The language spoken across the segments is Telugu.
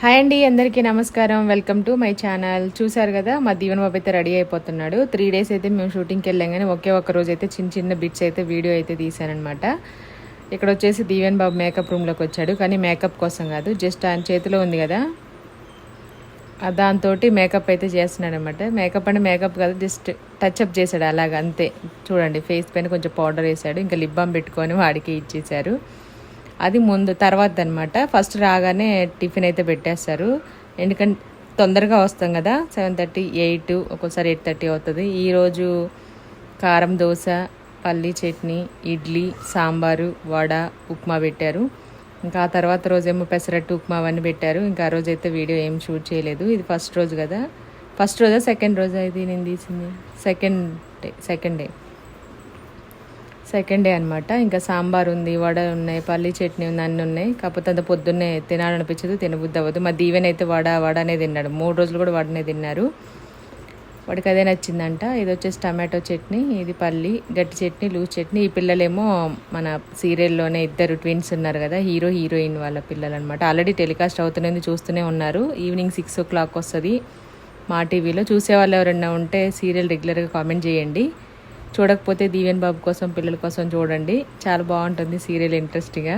హాయ్ అండి అందరికీ నమస్కారం. Welcome to my channel. చూసారు కదా మా దీవెన బాబు అయితే రెడీ అయిపోతున్నాడు. త్రీ డేస్ అయితే మేము షూటింగ్కి వెళ్ళాం కానీ ఒకే ఒక రోజు అయితే చిన్న చిన్న బిట్స్ అయితే వీడియో అయితే తీశానమాట ఇక్కడ వచ్చేసి దీవెన్ బాబు మేకప్ రూమ్లోకి వచ్చాడు. కానీ మేకప్ కోసం కాదు జస్ట్ ఆయన చేతిలో ఉంది కదా. దాంతో మేకప్ అయితే చేస్తున్నాడు అనమాట మేకప్ అంటే మేకప్ కాదు జస్ట్ టచ్అప్ చేశాడు అలాగ అంతే. చూడండి ఫేస్ పైన కొంచెం పౌడర్ వేసాడు ఇంకా లిప్ బామ్ పెట్టుకొని వాడికి ఇచ్చేసారు అది ముందు తర్వాత అనమాట ఫస్ట్ రాగానే టిఫిన్ అయితే పెట్టేస్తారు. ఎందుకంటే తొందరగా వస్తాం కదా. సెవెన్ థర్టీ ఎయిట్ ఒక్కోసారి ఎయిట్ థర్టీ అవుతుంది. ఈరోజు కారం దోశ పల్లీ చట్నీ ఇడ్లీ సాంబారు వడ ఉప్మా పెట్టారు. ఇంకా ఆ తర్వాత రోజేమో పెసరట్టు ఉప్మా అవన్నీ పెట్టారు. ఇంకా ఆ రోజు అయితే వీడియో ఏం షూట్ చేయలేదు. ఇది ఫస్ట్ రోజు కదా. ఫస్ట్ రోజా సెకండ్ రోజా ఇది నేను తీసింది? Second day second day. Second day అనమాట ఇంకా సాంబార్ ఉంది వడ ఉన్నాయి పల్లి చట్నీ ఉంది అన్నీ ఉన్నాయి. కాకపోతే అంత పొద్దున్నే తినాలనిపించదు తినబుద్ది అవ్వదు మా దీవెన అయితే వడ వడనే తిన్నాడు. మూడు రోజులు కూడా వడనే తిన్నారు. వాడికి అదే నచ్చిందంట. ఇది వచ్చేసి టమాటో చట్నీ ఇది పల్లి గట్టి చట్నీ లూజ్ చట్నీ. ఈ పిల్లలేమో మన సీరియల్లోనే ఇద్దరు ట్విన్స్ ఉన్నారు కదా హీరో హీరోయిన్ వాళ్ళ పిల్లలు అనమాట ఆల్రెడీ టెలికాస్ట్ అవుతున్నది చూస్తూనే ఉన్నారు. ఈవినింగ్ సిక్స్ ఓ క్లాక్ వస్తుంది మా టీవీలో. చూసే వాళ్ళు ఎవరైనా ఉంటే సీరియల్ రెగ్యులర్గా కామెంట్ చేయండి. చూడకపోతే దీవెన్ బాబు కోసం పిల్లల కోసం చూడండి. చాలా బాగుంటుంది సీరియల్ ఇంట్రెస్ట్గా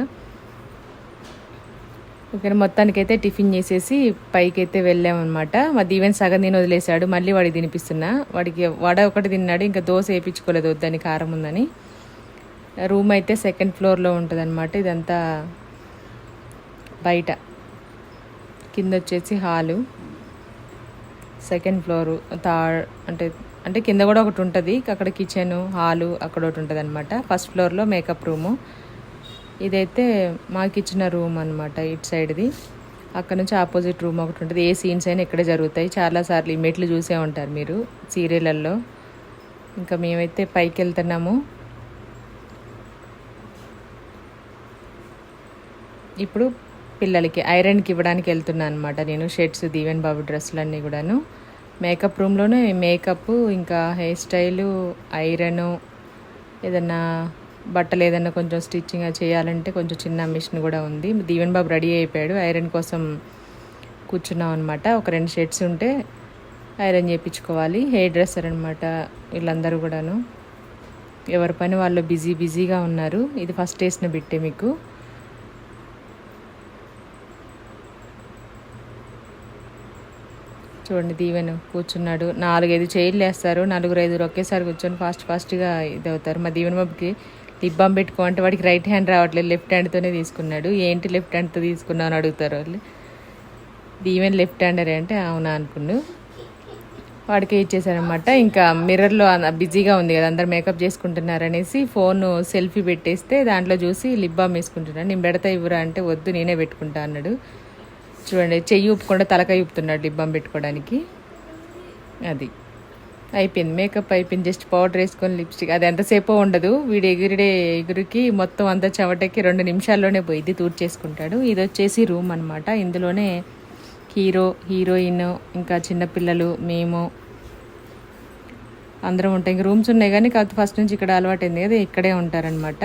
ఓకే మొత్తానికైతే టిఫిన్ చేసేసి పైకైతే వెళ్ళామన్నమాట. మా దీవెన్ సగం నేను వదిలేశాడు మళ్ళీ వాడికి తినిపిస్తున్నా. వాడికి వడ ఒకటి తిన్నాడు ఇంకా దోశ వేయించుకోలేదు వద్దని కారం ఉందని. రూమ్ అయితే సెకండ్ ఫ్లోర్లో ఉంటుందన్నమాట ఇదంతా బయట. కింద వచ్చేసి హాలు. సెకండ్ ఫ్లోరు థర్డ్ అంటే అంటే కింద కూడా ఒకటి ఉంటుంది. అక్కడ కిచెను హాలు అక్కడ ఒకటి ఉంటుంది అనమాట ఫస్ట్ ఫ్లోర్లో మేకప్ రూము ఇదైతే మాకు ఇచ్చిన రూమ్ అనమాట ఇటు సైడ్ది అక్కడ నుంచి ఆపోజిట్ రూమ్ ఒకటి ఉంటుంది. ఏ సీన్స్ అయినా ఇక్కడే జరుగుతాయి. చాలాసార్లు ఈ మెట్లు చూసే ఉంటారు మీరు సీరియళ్ళల్లో. ఇంకా మేమైతే పైకి వెళ్తున్నాము. ఇప్పుడు పిల్లలకి ఐరన్కి ఇవ్వడానికి వెళ్తున్నాను అనమాట నేను. షర్ట్స్ దీవెన్ బాబు డ్రెస్సులు అన్నీ కూడాను. మేకప్ రూమ్లోనే మేకప్ ఇంకా హెయిర్ స్టైలు ఐరను ఏదన్నా బట్టలు ఏదన్నా కొంచెం స్టిచ్చింగ్ చేయాలంటే కొంచెం చిన్న మిషన్ కూడా ఉంది. దీవెన్ బాబు రెడీ అయిపోయాడు. ఐరన్ కోసం కూర్చున్నాం అనమాట ఒక రెండు షర్ట్స్ ఉంటే ఐరన్ చేయించుకోవాలి. హెయిర్ డ్రెస్సర్ అనమాట వీళ్ళందరూ కూడాను. ఎవరి పని వాళ్ళు బిజీ బిజీగా ఉన్నారు. ఇది ఫస్ట్ వేసిన బిట్టే మీకు. చూడండి దీవెను కూర్చున్నాడు. నాలుగైదు చైర్లు వేస్తారు. నలుగురు ఐదుగురు ఒకేసారి కూర్చొని ఫాస్ట్ ఫాస్ట్గా ఇది అవుతారు మా దీవెన బాబుకి లిప్ బామ్ పెట్టుకో అంటే వాడికి రైట్ హ్యాండ్ రావట్లేదు. లెఫ్ట్ హ్యాండ్తోనే తీసుకున్నాడు. ఏంటి లెఫ్ట్ హ్యాండ్తో తీసుకున్నావు అని అడుగుతారు వాళ్ళు. దీవెన్ లెఫ్ట్ హ్యాండరే అంటే అవునా అనుకున్నాడు. వాడికి ఇచ్చేసారనమాట ఇంకా మిర్రర్లో బిజీగా ఉంది కదా అందరు మేకప్ చేసుకుంటున్నారు అనేసి ఫోన్ సెల్ఫీ పెట్టేస్తే దాంట్లో చూసి లిప్ బామ్ వేసుకుంటున్నాను నేను పెడతా ఇవ్వరా అంటే వద్దు నేనే పెట్టుకుంటా అన్నాడు. చూడండి చెయ్యి ఊపకుండా తలకాయ ఊపుతున్నాడు డిబ్బం పెట్టుకోవడానికి. అది. అయిపోయింది. మేకప్ అయిపోయింది. జస్ట్ పౌడర్ వేసుకొని లిప్స్టిక్ అది ఎంతసేపో ఉండదు. వీడు ఎగిరిడే ఎగురికి మొత్తం అంతా చెమటకి రెండు నిమిషాల్లోనే పోయింది తూర్ చేసుకుంటాడు ఇది వచ్చేసి రూమ్ అనమాట ఇందులోనే హీరో హీరోయిన్ ఇంకా చిన్నపిల్లలు మేము అందరం ఉంటాం. ఇంకా రూమ్స్ ఉన్నాయి కానీ కాకపోతే ఫస్ట్ నుంచి ఇక్కడ అలవాటైంది కదా ఇక్కడే ఉంటారనమాట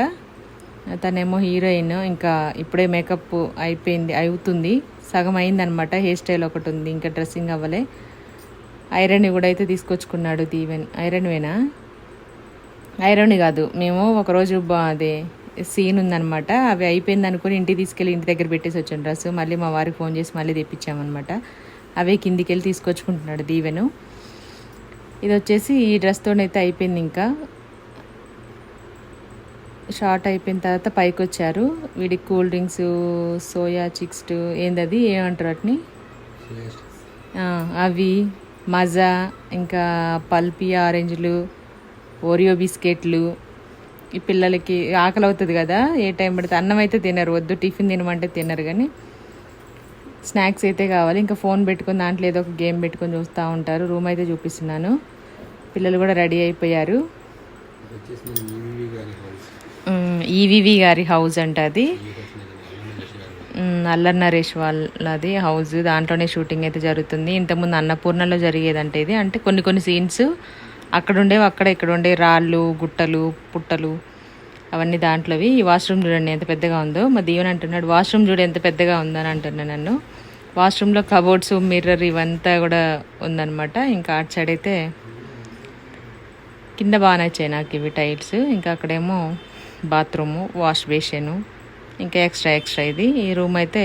తనేమో హీరోయిన్. ఇంకా ఇప్పుడే మేకప్ అయిపోయింది అవుతుంది. సగం అయిందనమాట హెయిర్ స్టైల్ ఒకటి ఉంది ఇంకా డ్రెస్సింగ్ అవ్వలే. ఐరన్ కూడా అయితే తీసుకొచ్చుకున్నాడు దీవెన్. ఐరన్ వేనా ఐరన్ కాదు మేము ఒకరోజు అదే సీన్ ఉందనమాట. అవి అయిపోయింది అనుకుని ఇంటికి తీసుకెళ్ళి ఇంటి దగ్గర పెట్టేసి వచ్చాను డ్రెస్. మళ్ళీ మా వారికి ఫోన్ చేసి మళ్ళీ తెప్పించామన్నమాట అవే కిందికి వెళ్ళి తీసుకొచ్చుకుంటున్నాడు దీవెను. ఇది వచ్చేసి ఈ డ్రెస్తోనైతే అయిపోయింది ఇంకా. షార్ట్ అయిపోయిన తర్వాత పైకి వచ్చారు వీడికి కూల్ డ్రింక్స్ సోయా చిక్స్ ఏందది ఏమంటారు వాటిని? అవి మజా ఇంకా పల్పి ఆరెంజ్లు ఓరియో బిస్కెట్లు. ఈ పిల్లలకి ఆకలి అవుతుంది కదా ఏ టైం పడితే అన్నం అయితే తినరు వద్దు టిఫిన్ తినమంటే తినరు కానీ. స్నాక్స్ అయితే కావాలి ఇంకా ఫోన్ పెట్టుకుని దాంట్లో ఏదో ఒక గేమ్ పెట్టుకొని చూస్తూ ఉంటారు రూమ్ అయితే చూపిస్తున్నాను. పిల్లలు కూడా రెడీ అయిపోయారు. ఈవివి గారి హౌస్ అంట అది. అల్లర్ నరేష్ వాళ్ళది హౌస్. దాంట్లోనే షూటింగ్ అయితే జరుగుతుంది. ఇంతకుముందు అన్నపూర్ణలో జరిగేదంటే ఇది. అంటే కొన్ని కొన్ని సీన్స్ అక్కడ ఉండేవి అక్కడ ఇక్కడ ఉండే రాళ్ళు గుట్టలు పుట్టలు అవన్నీ దాంట్లోవి. ఈ వాష్రూమ్ చూడండి ఎంత పెద్దగా ఉందో. మా దీవెన్ అంటున్నాడు వాష్రూమ్ చూడు ఎంత పెద్దగా ఉందని అంటున్నాను నన్ను. వాష్రూమ్లో కబోర్డ్స్ మిర్రర్ ఇవంతా కూడా ఉందనమాట ఇంకా అటు సైడ్ అయితే కింద బాగా నచ్చాయి నాకు ఇవి టైల్స్. ఇంకా అక్కడేమో బాత్రూము వాష్ బేసిన్ ఇంకా ఎక్స్ట్రా ఎక్స్ట్రా ఇది. ఈ రూమ్ అయితే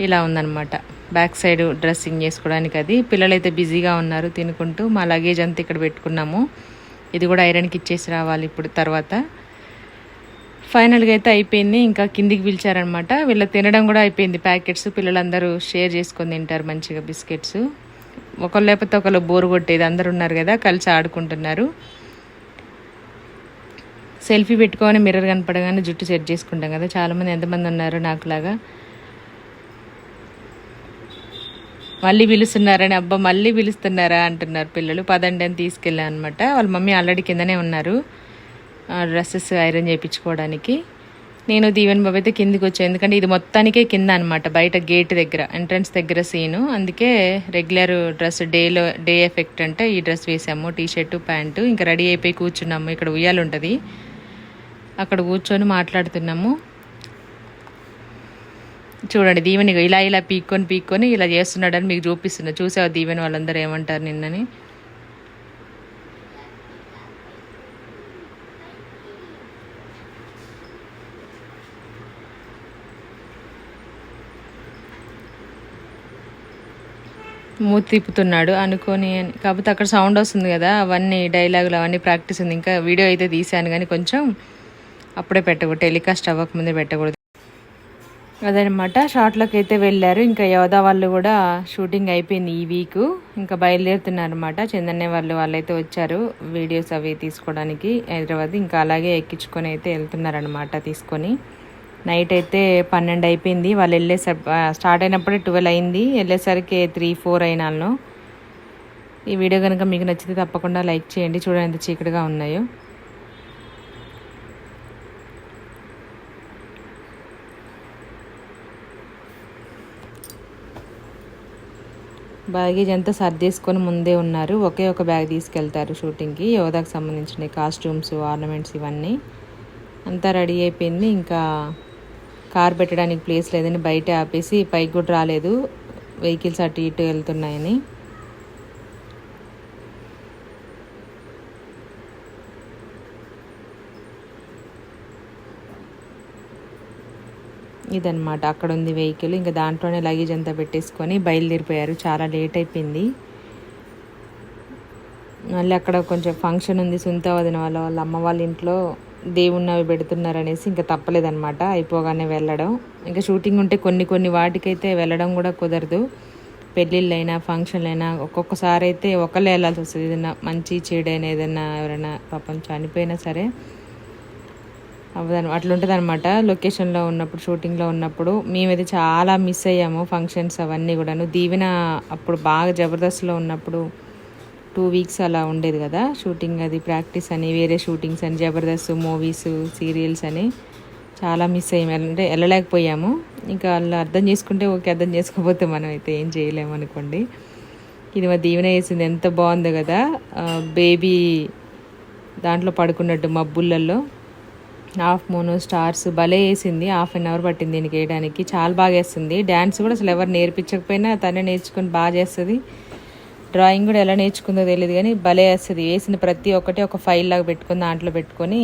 ఇలా ఉందన్నమాట. బ్యాక్ సైడ్ డ్రెస్సింగ్ చేసుకోవడానికి అది. పిల్లలు అయితే బిజీగా ఉన్నారు తినుకుంటూ. మా లగేజ్ అంతా ఇక్కడ పెట్టుకున్నాము. ఇది కూడా ఐరన్కి ఇచ్చేసి రావాలి ఇప్పుడు తర్వాత. ఫైనల్గా అయితే అయిపోయింది. ఇంకా కిందికి పిలిచారనమాట వీళ్ళ తినడం కూడా అయిపోయింది. ప్యాకెట్స్ పిల్లలందరూ షేర్ చేసుకొని తింటారు మంచిగా బిస్కెట్స్. ఒకళ్ళు లేకపోతే ఒకళ్ళు బోరు కొట్టేది. అందరు ఉన్నారు కదా కలిసి ఆడుకుంటున్నారు. సెల్ఫీ పెట్టుకొని మిర్రర్ కనపడగానే జుట్టు సెట్ చేసుకుంటాం కదా. చాలామంది ఎంతమంది ఉన్నారు నాకులాగా? మళ్ళీ పిలుస్తున్నారని అబ్బా మళ్ళీ పిలుస్తున్నారా అంటున్నారు పిల్లలు. పదండి అని తీసుకెళ్ళా అనమాట వాళ్ళ మమ్మీ ఆల్రెడీ కిందనే ఉన్నారు. డ్రెస్సెస్ ఐరన్ చేయించుకోవడానికి. నేను దీవెన్ బాబు అయితే కిందికి వచ్చాను. ఎందుకంటే ఇది మొత్తానికే కింద అనమాట బయట గేట్ దగ్గర ఎంట్రన్స్ దగ్గర సీను. అందుకే రెగ్యులర్ డ్రెస్ డేలో డే ఎఫెక్ట్ అంటే ఈ డ్రెస్ వేసాము. T shirt pant. ఇంకా రెడీ అయిపోయి కూర్చున్నాము. ఇక్కడ ఉయ్యాలు ఉంటుంది అక్కడ కూర్చొని మాట్లాడుతున్నాము. చూడండి దీవెని ఇలా ఇలా పీక్కొని పీక్కొని ఇలా చేస్తున్నాడని మీకు చూపిస్తున్నా. చూసావు దీవెని వాళ్ళందరూ ఏమంటారు నిన్నని? మూతి తిప్పుతున్నాడు అనుకొని అని. కాకపోతే అక్కడ సౌండ్ వస్తుంది కదా అవన్నీ డైలాగులు అవన్నీ ప్రాక్టీస్ ఉంది. ఇంకా వీడియో అయితే తీశాను కానీ కొంచెం అప్పుడే పెట్టకూడదు. టెలికాస్ట్ అవ్వకముందే పెట్టకూడదు. అదనమాట షార్ట్లోకి అయితే వెళ్ళారు. ఇంకా యోధా వాళ్ళు కూడా షూటింగ్ అయిపోయింది ఈ వీక్. ఇంకా బయలుదేరుతున్నారు అనమాట చందన్నే వాళ్ళు వాళ్ళైతే వచ్చారు వీడియోస్ అవి తీసుకోవడానికి హైదరాబాద్ ఇంకా అలాగే ఎక్కించుకొని అయితే వెళ్తున్నారనమాట తీసుకొని. నైట్ అయితే పన్నెండు అయిపోయింది. వాళ్ళు వెళ్ళేసరి స్టార్ట్ అయినప్పుడే ట్వెల్వ్ అయింది. వెళ్ళేసరికి త్రీ ఫోర్ అయినాను ఈ వీడియో కనుక మీకు నచ్చితే తప్పకుండా లైక్ చేయండి. చూడండి ఎంత చీకటిగా ఉన్నాయో. బ్యాగేజ్ అంతా సర్దేసుకొని ముందే ఉన్నారు. ఒకే ఒక బ్యాగ్ తీసుకెళ్తారు షూటింగ్కి. యోధాకు సంబంధించిన కాస్ట్యూమ్స్ ఆర్నమెంట్స్ ఇవన్నీ అంతా రెడీ అయిపోయింది. ఇంకా కార్ పెట్టడానికి ప్లేస్ లేదని బయట ఆపేసి పైకి కూడా రాలేదు. వెహికల్స్ అటు ఇటు వెళ్తున్నాయని. ఇదనమాట అక్కడ ఉంది వెహికల్. ఇంకా దాంట్లోనే లగేజ్ అంతా పెట్టేసుకొని బయలుదేరిపోయారు. చాలా లేట్ అయిపోయింది. మళ్ళీ అక్కడ కొంచెం ఫంక్షన్ ఉంది. సుంత వదిన వాళ్ళ వాళ్ళ అమ్మ వాళ్ళ ఇంట్లో దేవుణ్ణి అవి పెడుతున్నారు అనేసి ఇంకా తప్పలేదనమాట అయిపోగానే వెళ్ళడం. ఇంకా షూటింగ్ ఉంటే కొన్ని కొన్ని వాటికైతే వెళ్ళడం కూడా కుదరదు. పెళ్ళిళ్ళైనా ఫంక్షన్లైనా ఒక్కొక్కసారి అయితే ఒకళ్ళే వెళ్ళాల్సి వస్తుంది. ఏదైనా మంచి చెడైనా ఏదైనా ఎవరైనా పాపం చనిపోయినా సరే అవ్వదన అట్లుంటుంది అనమాట లొకేషన్లో ఉన్నప్పుడు షూటింగ్లో ఉన్నప్పుడు మేమైతే చాలా మిస్ అయ్యాము ఫంక్షన్స్ అవన్నీ కూడాను. దీవెన అప్పుడు బాగా జబర్దస్త్లో ఉన్నప్పుడు టూ వీక్స్ అలా ఉండేది కదా. షూటింగ్ అది ప్రాక్టీస్ అని వేరే షూటింగ్స్ అని జబర్దస్త్ మూవీస్ సీరియల్స్ అని చాలా మిస్ అయ్యాము అంటే వెళ్ళలేకపోయాము ఇంకా వాళ్ళు అర్థం చేసుకుంటే ఓకే అర్థం చేసుకోకపోతే మనం అయితే ఏం చేయలేము అనుకోండి. ఇది మా దీవెన వేసింది ఎంత బాగుందో కదా. బేబీ దాంట్లో పడుకున్నట్టు మబ్బుళ్ళల్లో హాఫ్ మోనో స్టార్స్ భలే వేసింది. హాఫ్ అన్ అవర్ పట్టింది దీనికి వేయడానికి. చాలా బాగా వేస్తుంది. డ్యాన్స్ కూడా అసలు ఎవరు నేర్పించకపోయినా తనే నేర్చుకుని బాగా చేస్తుంది. డ్రాయింగ్ కూడా ఎలా నేర్చుకుందో తెలియదు కానీ భలే వేస్తుంది. వేసిన ప్రతి ఒక్కటి ఒక ఫైల్ లాగా పెట్టుకుని దాంట్లో పెట్టుకొని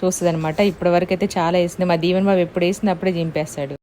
చూస్తుంది అనమాట ఇప్పటి వరకు అయితే చాలా వేసింది. మా దీవెన్ బాబు ఎప్పుడు వేసింది అప్పుడే చింపేస్తాడు.